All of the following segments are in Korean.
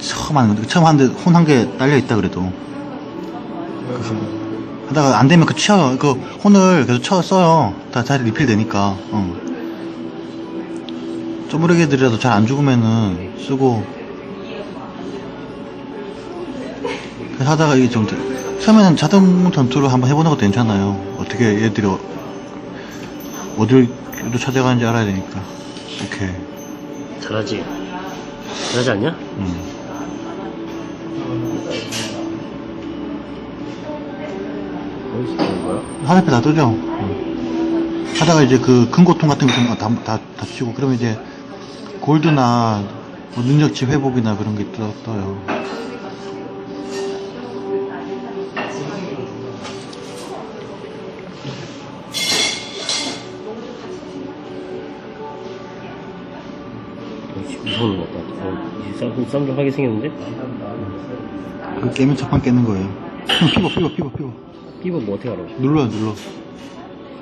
처음 하는 처음 하는데 혼 한 개 딸려 있다 그래도. 하다가 안 되면 그 치어 그 혼을 계속 쳐 써요. 다 잘 리필 되니까 어. 쪼무레기들이라도 잘 안 죽으면은 쓰고. 그래서 하다가 이게 좀 돼- 처음에는 자동 전투를 한번 해보는 것도 괜찮아요. 어떻게 얘들이 어- 어딜 또 찾아가는지 알아야 되니까. 이렇게. 잘하지. 잘하지 않냐? 음. 어디서 보는 거야? 화살표 다 뜨죠? 음. 하다가 이제 그 큰 고통 같은 거 다, 다, 다 치고 그러면 이제 골드나 뭐 능력치 회복이나 그런 게 떠, 떠요 무서운 것 같다. 어, 이제 쌈, 쌈좀 하게 생겼는데? 그 깨면 첫판 깨는 거예요 형 피버 피버 피버 피버 삐버 뭐 어떻게 알아? 눌러 눌러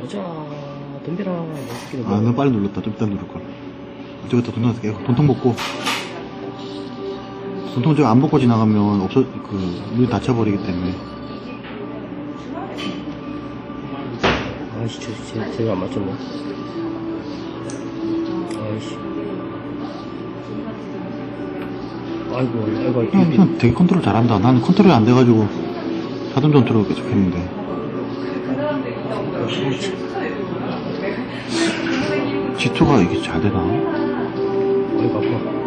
가자, 덤벼라. 뭐 새끼들 아너 빨리 눌렀다 좀 이따 누를걸 저기다 돈 넣어서 깨고 돈통 먹고 돈통 저기 안 먹고 지나가면 없어 그눈 닫혀버리기 때문에 아이씨, 저, 쟤, 쟤가 안 맞췄네. 아이고, 아이고, 아이고. 형, 형 되게 컨트롤 잘한다 나는 컨트롤이 안 돼가지고 자동 전투로 계속 했는데 G2가 이게 잘 되나? 아이고, 아파.